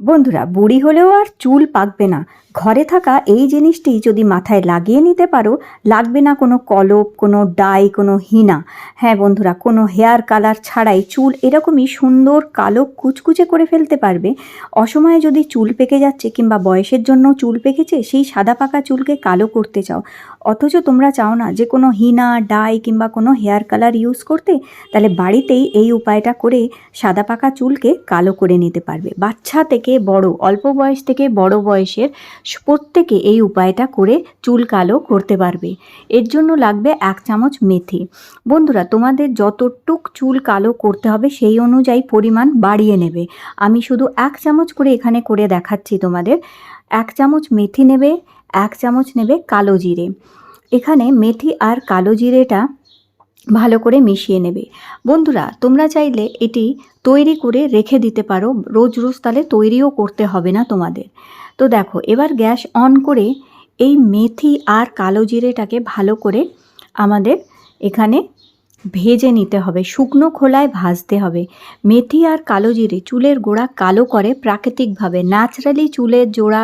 বন্ধুরা, বুড়ি হলেও আর চুল পাকবে না। ঘরে থাকা এই জিনিসটি যদি মাথায় লাগিয়ে নিতে পারো, লাগবে না কোনো কলপ, কোনো ডাই, কোনো হিনা। হ্যাঁ বন্ধুরা, কোনো হেয়ার কালার ছাড়াই চুল এরকমই সুন্দর কালো কুচকুচে করে ফেলতে পারবে। অসময়ে যদি চুল পেকে যাচ্ছে কিংবা বয়সের জন্য চুল পেকেছে, সেই সাদা পাকা চুলকে কালো করতে চাও। অথচ তোমরা চাও না যে কোনো হিনা, ডাই কিংবা কোনো হেয়ার কালার ইউজ করতে তাহলে বাড়িতেই এই উপায়টা করে সাদা পাকা চুলকে কালো করে নিতে পারবে। বাচ্চা থেকে বড়, অল্প বয়স থেকে বড় বয়সের প্রত্যেকে এই উপায়টা করে চুল কালো করতে পারবে। এর জন্য লাগবে এক চামচ মেথি। বন্ধুরা, তোমাদের যতটুক চুল কালো করতে হবে সেই অনুযায়ী পরিমাণ বাড়িয়ে নেবে। আমি শুধু এক চামচ করে এখানে করে দেখাচ্ছি তোমাদের। এক চামচ মেথি নেবে, এক চামচ নেবে কালো জিরে। এখানে মেথি আর কালো জিরেটা ভালো করে মিশিয়ে নেবে। বন্ধুরা, তোমরা চাইলে এটি তৈরি করে রেখে দিতে পারো। রোজ রোজ তাহলে তৈরিও করতে হবে না তোমাদের। তো দেখো, এবার গ্যাস অন করে এই মেথি আর কালো জিরেটাকে ভালো করে আমাদের এখানে ভেজে নিতে হবে, শুকনো খোলায় ভাজতে হবে। মেথি আর কালো জিরে চুলের গোড়া কালো করে প্রাকৃতিকভাবে, ন্যাচারালি চুলের জোড়া,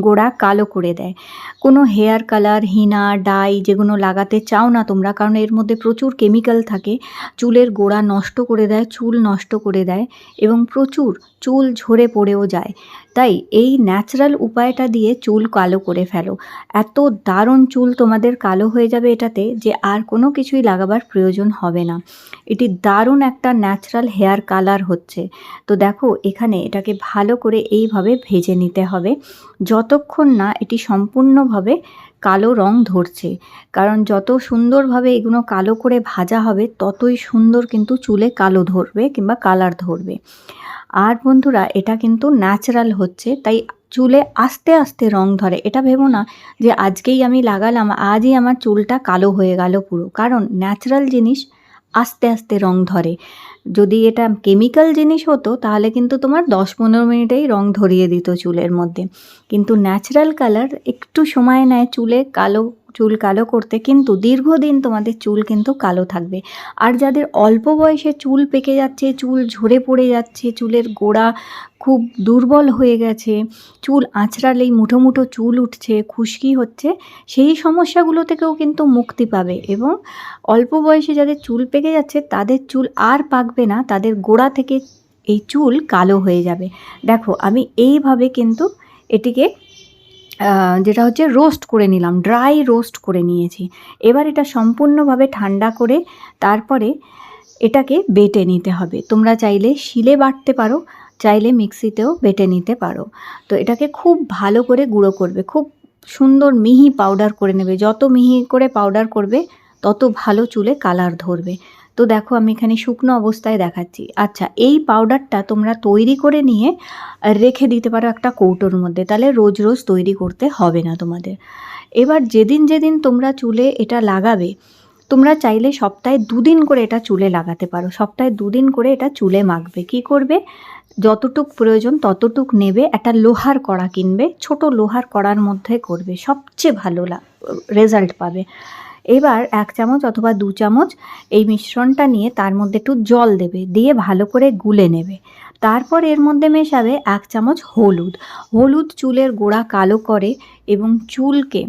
গোড়া কালো করে দেয়। কোনো হেয়ার কালার, হিনা, ডাই যেগুলো লাগাতে চাও না তোমরা, কারণ এর মধ্যে প্রচুর কেমিক্যাল থাকে, চুলের গোড়া নষ্ট করে দেয়, চুল নষ্ট করে দেয় এবং প্রচুর চুল ঝরে পড়েও যায়। তাই এই ন্যাচারাল উপায়টা দিয়ে চুল কালো করে ফেলো। এত দারুণ চুল তোমাদের কালো হয়ে যাবে এটাতে যে আর কোনো কিছুই লাগাবার প্রয়োজন হবে না। এটি দারুণ একটা ন্যাচারাল হেয়ার কালার হচ্ছে। তো দেখো, এখানে এটাকে ভালো করে এইভাবে ভেজে নিতে হবে। যতক্ষণ না এটি সম্পূর্ণভাবে কালো রং ধরছে, কারণ যত সুন্দরভাবে এগুলো কালো করে ভাজা হবে, ততই সুন্দর কিন্তু চুলে কালো ধরবে কিংবা কালার ধরবে। আর বন্ধুরা, এটা কিন্তু ন্যাচারাল হচ্ছে, তাই চুলে আস্তে আস্তে রং ধরে। এটা ভেবো না যে আজকেই আমি লাগালাম, আজই আমার চুলটা কালো হয়ে গেল পুরো। কারণ ন্যাচারাল জিনিস আস্তে আস্তে রং ধরে। যদি এটা কেমিক্যাল জিনিস হতো, তাহলে কিন্তু তোমার দশ পনেরো মিনিটেই রং ধরিয়ে দিত চুলের মধ্যে। কিন্তু ন্যাচারাল কালার একটু সময় নেয় চুলে, কালো চুল কালো করতে কিন্তু দীর্ঘদিন তোমাদের চুল কিন্তু কালো থাকবে। আর যাদের অল্প বয়সে চুল পেকে যাচ্ছে, চুল ঝরে পড়ে যাচ্ছে, চুলের গোড়া খুব দুর্বল হয়ে গেছে, চুল আঁচড়ালেই মুঠো মুঠো চুল উঠছে, খুশকি হচ্ছে, সেই সমস্যাগুলো থেকেও কিন্তু মুক্তি পাবে এবং অল্প বয়সে যাদের চুল পেকে যাচ্ছে, তাদের চুল আর পাকবে না, তাদের গোড়া থেকে এই চুল কালো হয়ে যাবে। দেখো, আমি এইভাবে কিন্তু এটিকে যেটা হচ্ছে রোস্ট করে নিলাম ড্রাই রোস্ট করে নিয়েছি। এবার এটা সম্পূর্ণভাবে ঠান্ডা করে তারপরে এটাকে বেটে নিতে হবে। তোমরা চাইলে শিলে বাটতে পারো, চাইলে মিক্সিতেও বেটে নিতে পারো। তো এটাকে খুব ভালো করে গুঁড়ো করবে, খুব সুন্দর মিহি পাউডার করে নেবে। যত মিহি করে পাউডার করবে, তত ভালো চুলে কালার ধরবে। তো দেখো আমি এখানে শুকনো অবস্থায় দেখাচ্ছি। আচ্ছা এই পাউডারটা তোমরা তৈরি করে নিয়ে রেখে দিতে পারো একটা কৌটোর মধ্যে। তাহলে রোজ রোজ তৈরি করতে হবে না তোমাদের। এবার যেদিন যেদিন তোমরা চুলে এটা লাগাবে, তোমরা চাইলে সপ্তাহে দুদিন করে এটা চুলে লাগাতে পারো। সপ্তাহে দুদিন করে এটা চুলে মাখবে। কি করবে? যতটুক প্রয়োজন ততটুক নেবে। একটা লোহার কড়া কিনবে। ছোট লোহার কড়ার মধ্যে করবে। সবচেয়ে ভালো রেজাল্ট পাবে। এবার এক চামচ অথবা দু চামচ এই মিশ্রণটা নিয়ে তার মধ্যে একটু জল দেবে, দিয়ে ভালো করে গুলে নেবে। তারপর এর মধ্যে মেশাবে এক চামচ হলুদ। হলুদ চুলের গোড়া কালো করে এবং চুলকে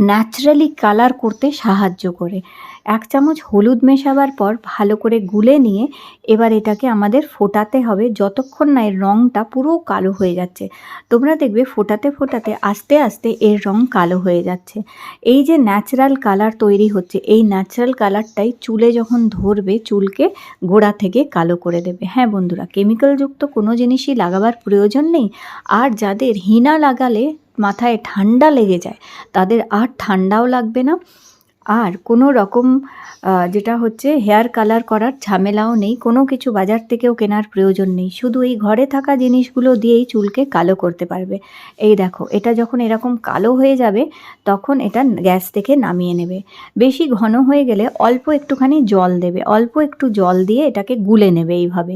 ন্যাচারালি কালার করতে সাহায্য করে। এক চামচ হলুদ মেশাবার পর ভালো করে গুলে নিয়ে এবার এটাকে আমাদের ফোটাতে হবে। যতক্ষণ না এর রঙটা পুরো কালো হয়ে যাচ্ছে। তোমরা দেখবে ফোটাতে ফোটাতে আস্তে আস্তে এর রং কালো হয়ে যাচ্ছে। এই যে ন্যাচারাল কালার তৈরি হচ্ছে, এই ন্যাচারাল কালারটাই চুলে যখন ধরবে, চুলকে গোড়া থেকে কালো করে দেবে। হ্যাঁ বন্ধুরা কেমিক্যালযুক্ত কোনো জিনিসই লাগাবার প্রয়োজন নেই। আর যাদের হিনা লাগালে মাথায় ঠান্ডা লেগে যায় তাদের আর ঠান্ডাও লাগবে না। আর কোনো রকম যেটা হচ্ছে হেয়ার কালার করার ঝামেলাও নেই, কোনো কিছু বাজার থেকেও কেনার প্রয়োজন নেই। শুধু এই ঘরে থাকা জিনিসগুলো দিয়েই চুলকে কালো করতে পারবে। এই দেখো, এটা যখন এরকম কালো হয়ে যাবে, তখন এটা গ্যাস থেকে নামিয়ে নেবে। বেশি ঘন হয়ে গেলে অল্প একটুখানি জল দেবে। অল্প একটু জল দিয়ে এটাকে গুলে নেবে এইভাবে।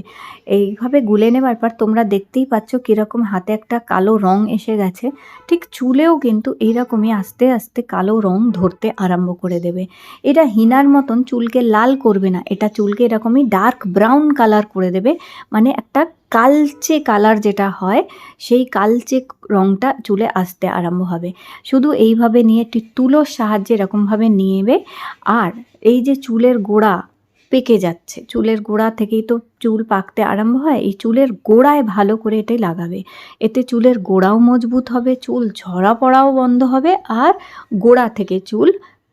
এইভাবে গুলে নেবার পর তোমরা দেখতেই পাচ্ছ কীরকম হাতে একটা কালো রং এসে গেছে। ঠিক চুলেও কিন্তু এইরকমই আস্তে আস্তে কালো রং ধরতে আরম্ভ করে করে দেবে। এটা হিনার মতন চুলকে লাল করবে না। এটা চুলকে এরকমই ডার্ক ব্রাউন কালার করে দেবে। মানে একটা কালচে কালার যেটা হয়, সেই কালচে রঙটা চুলে আসতে আরম্ভ হবে। শুধু এইভাবে নিয়ে একটি তুলোর সাহায্যে এরকমভাবে নিয়েবে। আর এই যে চুলের গোড়া পেকে যাচ্ছে, চুলের গোড়া থেকেই তো চুল পাকতে আরম্ভ হয়, এই চুলের গোড়ায় ভালো করে এটাই লাগাবে। এতে চুলের গোড়াও মজবুত হবে, চুল ঝরা পড়াও বন্ধ হবে, আর গোড়া থেকে চুল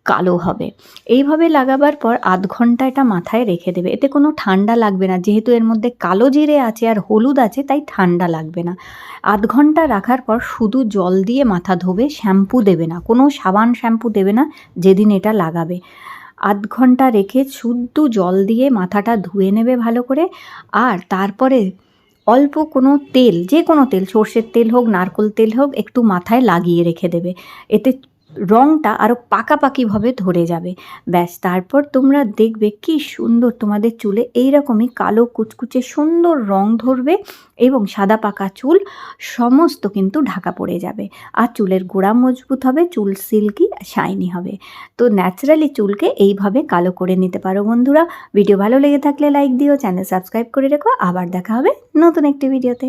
কালো হবে। এইভাবে লাগাবার পর আধ ঘণ্টা এটা মাথায় রেখে দেবে। এতে কোনো ঠান্ডা লাগবে না। যেহেতু এর মধ্যে কালো জিরে আছে আর হলুদ আছে, তাই ঠান্ডা লাগবে না। আধ ঘণ্টা রাখার পর শুধু জল দিয়ে মাথা ধোবে, শ্যাম্পু দেবে না। কোনো সাবান শ্যাম্পু দেবে না, যেদিন এটা লাগাবে। আধ ঘণ্টা রেখে শুদ্ধ জল দিয়ে মাথাটা ধুয়ে নেবে ভালো করে। আর তারপরে অল্প কোনো তেল, যে কোনো তেল, সর্ষের তেল হোক, নারকোল তেল হোক, একটু মাথায় লাগিয়ে রেখে দেবে। এতে রঙটা আরও পাকাপাকিভাবে ধরে যাবে। ব্যাস, তারপর তোমরা দেখবে কি সুন্দর তোমাদের চুলে এইরকমই কালো কুচকুচে সুন্দর রং ধরবে এবং সাদা পাকা চুল সমস্ত কিন্তু ঢাকা পড়ে যাবে। আর চুলের গোড়া মজবুত হবে, চুল সিল্কি, শাইনি হবে। তো ন্যাচারালি চুলকে এইভাবে কালো করে নিতে পারো বন্ধুরা। ভিডিও ভালো লেগে থাকলে লাইক দিও, চ্যানেল সাবস্ক্রাইব করে রেখো। আবার দেখা হবে নতুন একটি ভিডিওতে।